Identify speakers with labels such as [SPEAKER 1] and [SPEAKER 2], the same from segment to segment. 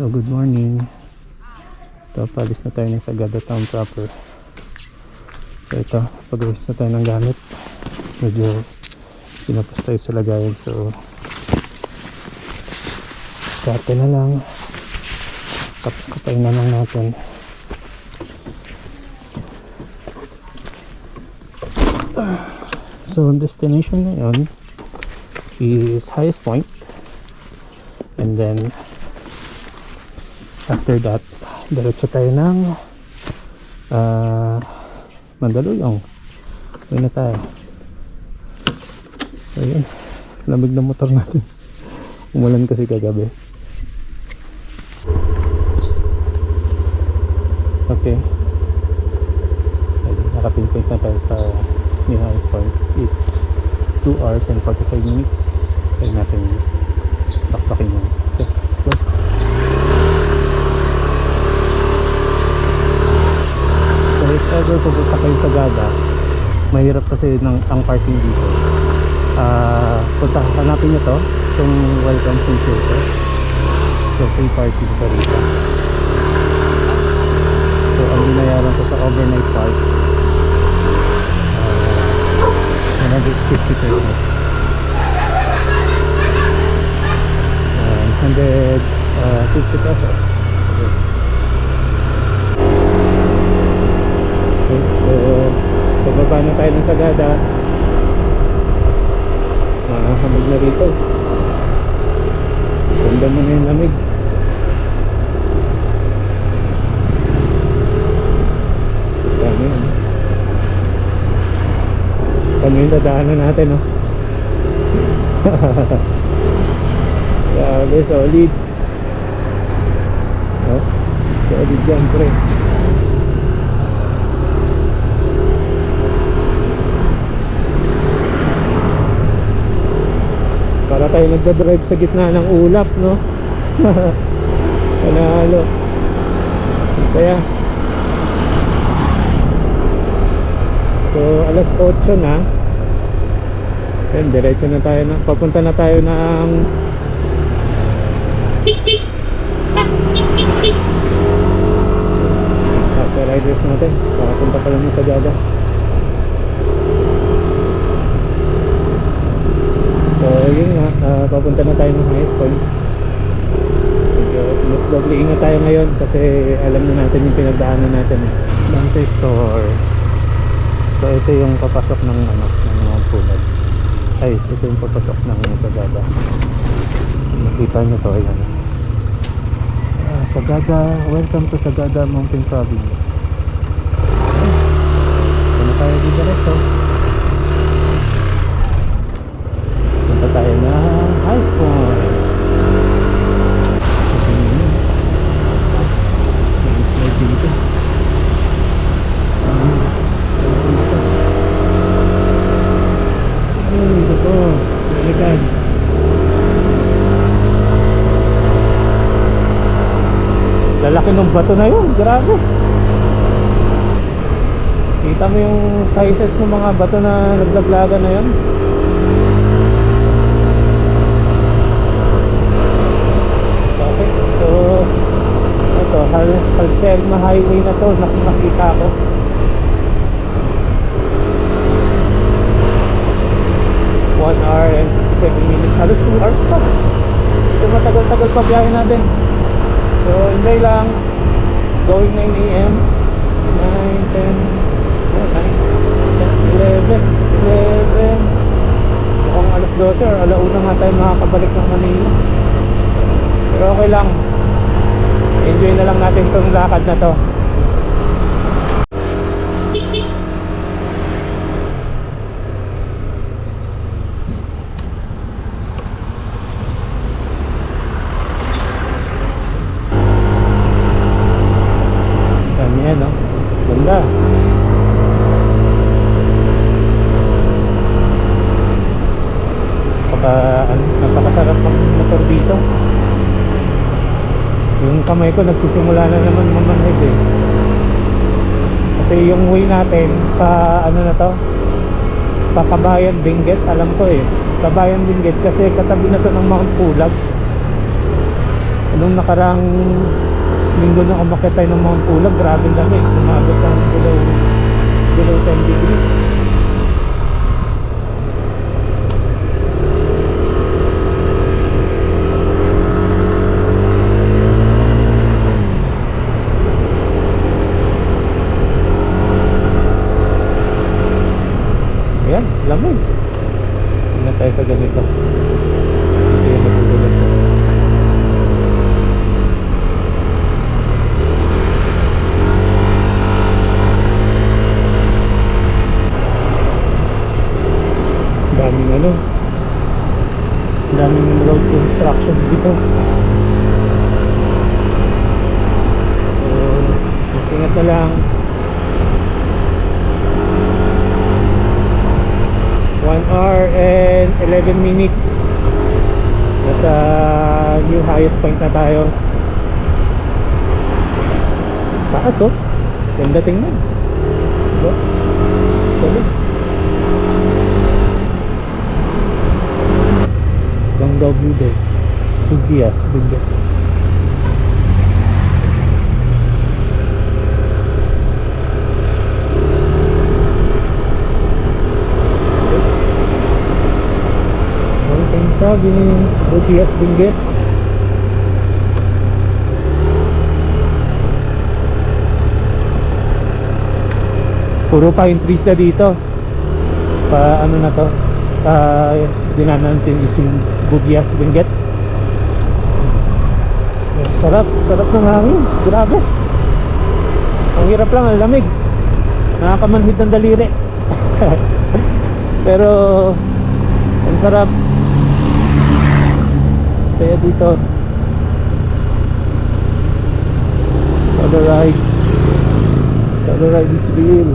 [SPEAKER 1] So good morning. Ito, palis na tayo ng Sagada Town proper. So ito, pag-release na tayo ng gamit. Medyo pinapos tayo sa lagayan. So starte na lang. Kap kapay na lang natin. So destination ngayon is highest point and then after that diretso tayo ng ah Mandaluyong. Uwi na tayo. So yun lamig ng motor natin. Umulan kasi kagabi. Okay. Ayun, nakapinpoint na tayo sa highest point it's 2 hours and 45 minutes. Kaya natin bakbakin yun okay ever pupunta kayo sa Gada, mahirap kasi ng, ang parking dito. Ah, punta, hanapin nyo to, itong welcome center. So free parking pa rito. So ang binayaran ko sa overnight park, uh, 150 pesos. Uh, 150 pesos. Okay. Okay, so pababa na tayo ng Sagada. Makakamig na rito. Ganda mo na yung lamig. Dami yun kami yung dadaanan natin no grabe solid. Oh, solid yan pre Para tayo nagdadrive sa gitna ng ulap, no? Panalo. Saya. So, alas 8 na. Then, diretso na tayo na. Papunta na tayo ng... After riders natin. Papunta pa lang sa Gaga. Yun nga, ah, papunta na tayo ng highest point. Medyo mas doble ingat tayo ngayon kasi alam na natin yung pinagdaanan natin. eh. Dante Store. So ito yung papasok ng ano, ng Mount Pulag. Ay, ito yung papasok ng Sagada. Nakita nyo to, ayan. Ah, Sagada, welcome to Sagada Mountain Province. Okay. Ito na tayo di diretso. Punta tayo na high school. Slide dito. Ah, dito. Ay, ito po. Balikan. Lalaki ng bato na yun. Grabe. Kita mo yung sizes ng mga bato na naglaglagan na yun. Okay, so ito, Hal Halselma Highway na to, nak- nakita ko. One hour and 7 minutes, halos 2 hours pa. Ito matagal-tagal pa biyahe natin. So, enjoy lang. Going 9 a.m. 9, 10, oh, 9, 10, 11, 11. Mukhang alas 12 or alauna nga tayo makakabalik ng Manila. Pero okay lang. Enjoy na lang natin itong lakad na to. Dami yan, no? Ganda. Napaka, ano, napakasarap ng motor dito. Yung kamay ko nagsisimula na naman mamanhid eh. Kasi yung way natin pa ano na to? Pa Kabayan Benguet, alam ko eh. Kabayan Benguet kasi katabi na to ng Mount Pulag. Nung nakarang linggo na umakit tayo ng Mount Pulag, grabe ang lamig. Umabot ng below, below 10 degrees. Ayan, lamig. Tingnan tayo sa ganito. Daming ano. Daming road construction dito. 7 minutes. Nasa new highest point na tayo. Taas oh. Yung dating nun diba? tuloy Gangdaw Blue Day Dugyas Dugyas Province, Bugias Benguet. Puro pine trees na dito. Pa ano na to? Pa dinanan natin is yung Bugias Benguet. Sarap, sarap ng hangin. Grabe. Ang hirap lang, ang lamig. Nakakamanhid ng daliri. Pero ang sarap. Saya dito. Sa the ride. Sa the ride is real.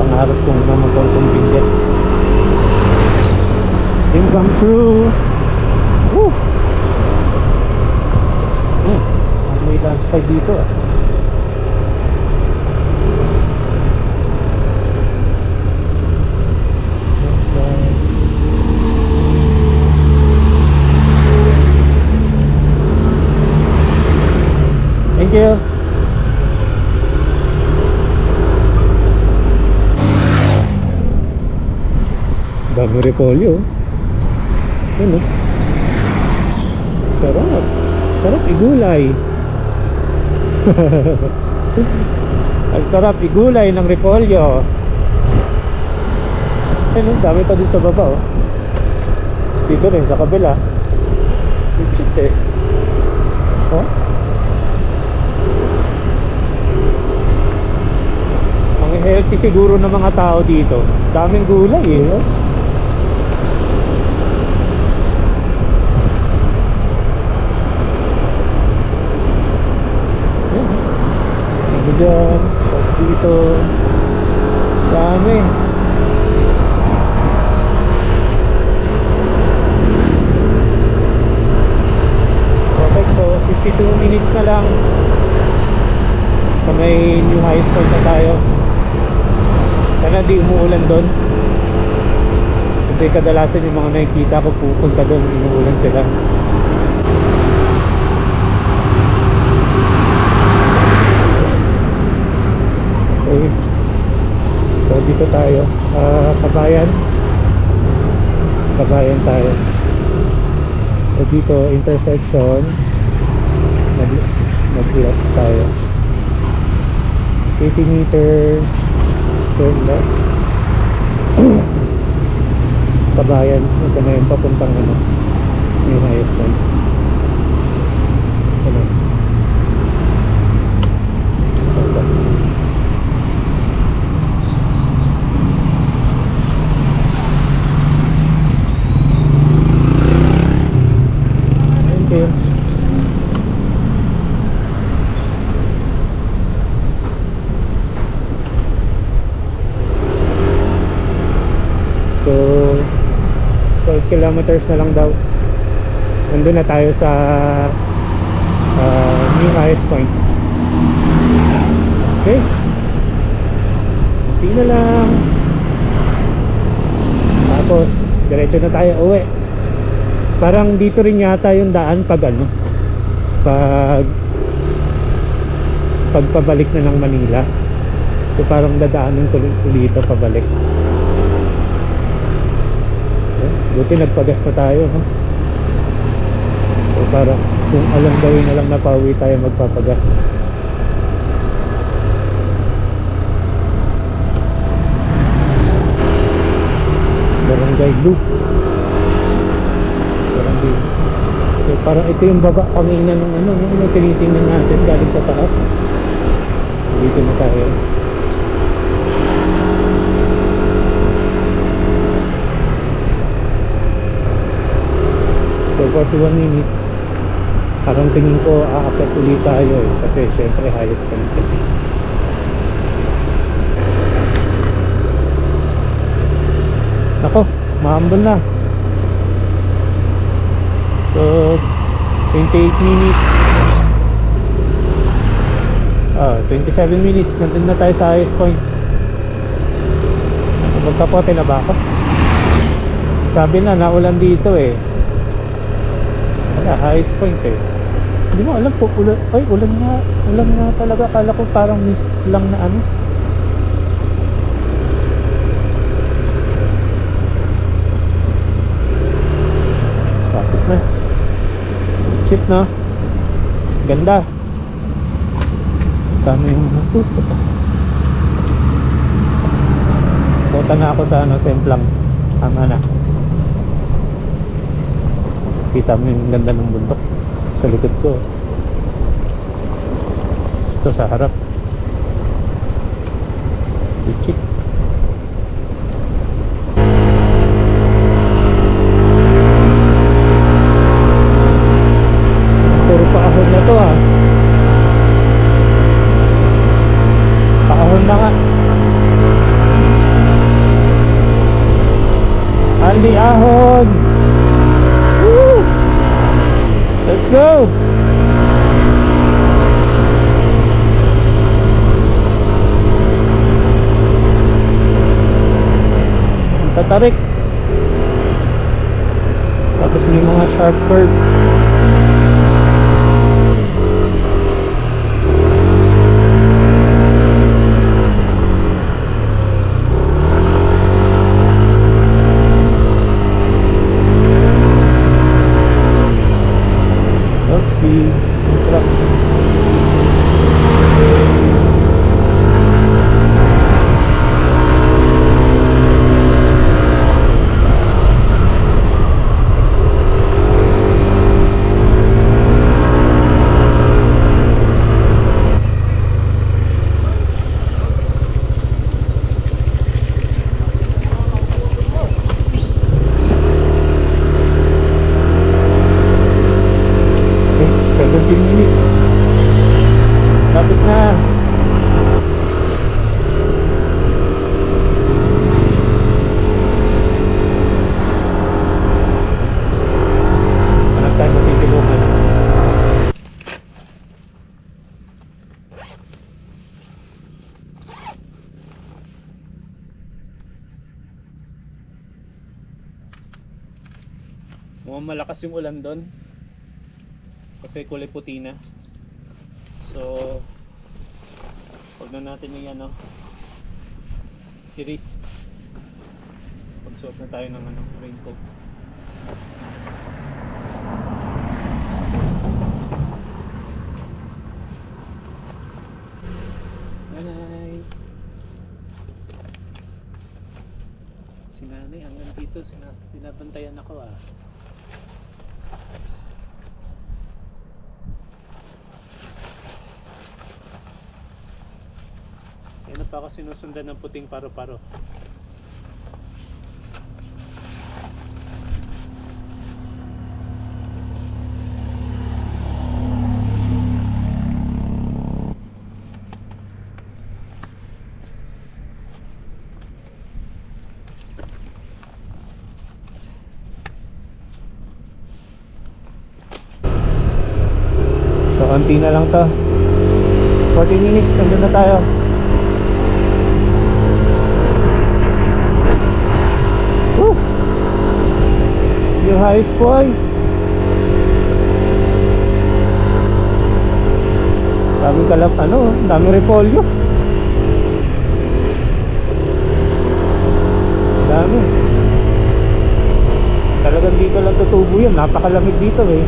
[SPEAKER 1] Pangarap kong na magkakong bigat. Dream come true. Woo! Hmm. May landslide dito ah. Repolyo. Ano? Sarap. Sarap igulay. Ang sarap igulay ng repolyo. Ano, dami pa din sa baba oh. Dito rin sa kabila. Legit eh. Oh? Ang healthy siguro ng mga tao dito. Daming gulay eh. Oh? Yan. Ano dyan? Tapos dito. Dami. Okay, so 52 minutes na lang. Sa may new high school na tayo. Sana di umuulan doon. Kasi kadalasan yung mga nakikita ko pupunta doon, inuulan sila. Okay. So dito tayo. Ah, kabayan. Kabayan tayo. So dito intersection. Nag nag-left tayo. 80 meters turn left. Kabayan. Ito na yung papuntang ano. New highest point. Ano. Ito. Thank you. So, 12 kilometers na lang daw. Nandun na tayo sa uh, new highest point. Okay. Kunti na lang. Tapos, diretso na tayo uwi. Parang dito rin yata yung daan pag ano, pag pagpabalik na ng Manila. So parang dadaanin ko dito pabalik. Buti nagpagas na tayo, no? So parang kung alam gawin na lang tayo magpapagas. Barangay Loop. Barangay So parang ito yung baba kanina ng ano, nung tinitingnan natin galing sa taas. Dito na tayo. 41 minutes. Parang tingin ko aakyat ulit tayo eh. Kasi syempre highest point. eh. Nako, mahambol na. So, 28 minutes. Ah, 27 minutes. Nandun na tayo sa highest point. Magkapote na ba ako? Sabi na, naulan dito eh. Wala, highest point eh. Hindi mo alam po, ulan, ay, ulan nga, ulan nga talaga. Kala ko parang mist lang na ano. Bakit na? Cheap na. Ganda. Dami yung uh, Punta na ako sa ano, Semplang. Tama na. Kita mo yung ganda ng bundok sa likod ko. Ito sa harap. Legit. Puro paahon na to ah. Paahon na nga. Andy Ahon! Go! Tatarik. Tapos may mga sharp curve. Oopsie. Truck. Okay, 17 minutes. Lapit na. Hanap tayo masisilungan. Mukhang malakas yung ulan doon kasi kulay puti na. So huwag na natin yung ano i-risk. Pagsuot na tayo ng ano raincoat. Nanay! Si nanay hanggang dito sina, binabantayan ako ah Kaya na pa ako sinusundan ng puting paro-paro. So, konti na lang to. 40 minutes, nandun na tayo. Woo! You Highs Point. Daming kalap, ano, daming repolyo. Dami. Talagang dito lang tutubo yan. Napakalamig dito eh.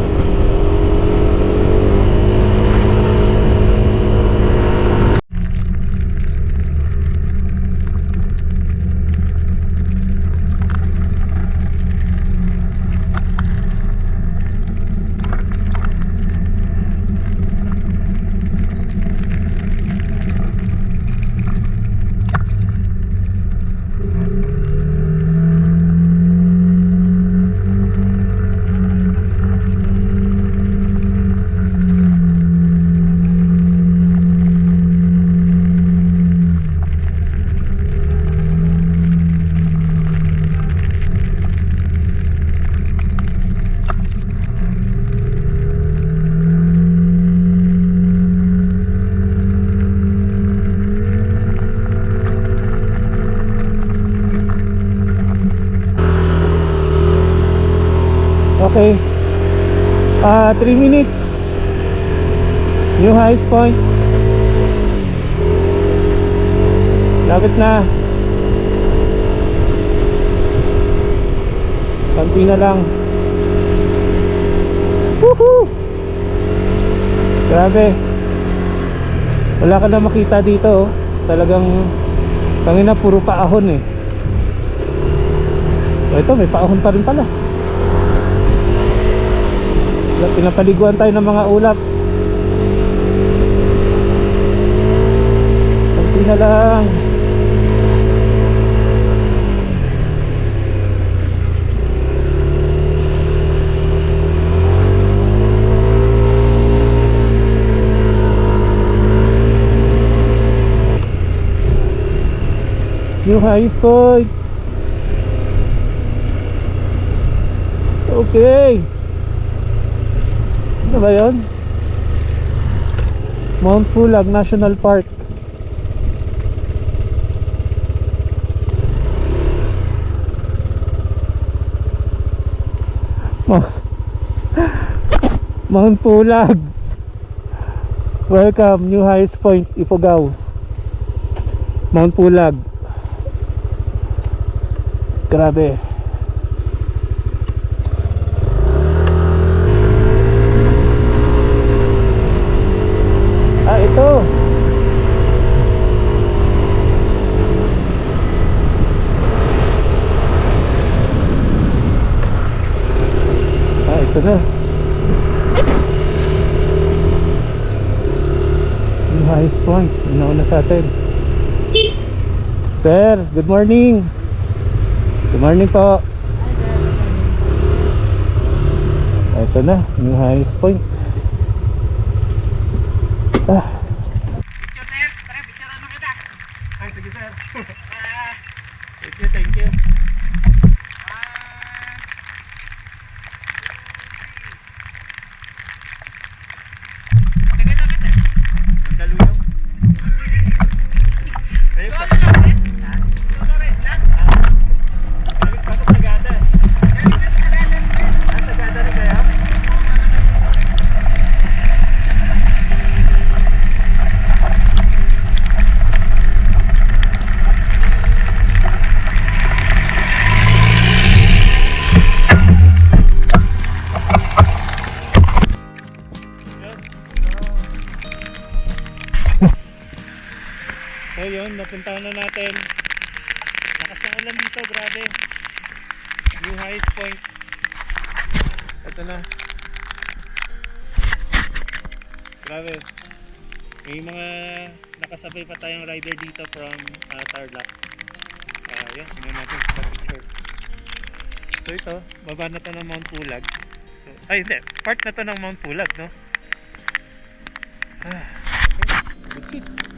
[SPEAKER 1] Okay. Ah, 3 minutes. New highest point. Lapit na. Kanti na lang. Woohoo! Grabe. Wala ka na makita dito. oh. Talagang tangina puro paahon eh. Ito may paahon pa rin pala. Pinapaliguan tayo ng mga ulap. Kunti na lang. New high point. Okay. Ano ba yun? Mount Pulag National Park. Mo- Mount Pulag. Welcome, New Highest Point, Ifugao. Mount Pulag. Grabe ito. Ah, ito na. Yung highest point. Inauna sa atin. Sir, good morning. Good morning po. Ito na, yung highest point. Ah. So yun, napuntahan na natin. Lakas ng ulan dito, grabe. New highest point. Ito na. Grabe. May mga nakasabay pa tayong rider dito from uh, Tarlac. Ah, yan, may natin sa picture. So ito, baba na to ng Mount Pulag. So, ay hindi, part na to ng Mount Pulag, no? Ah, okay.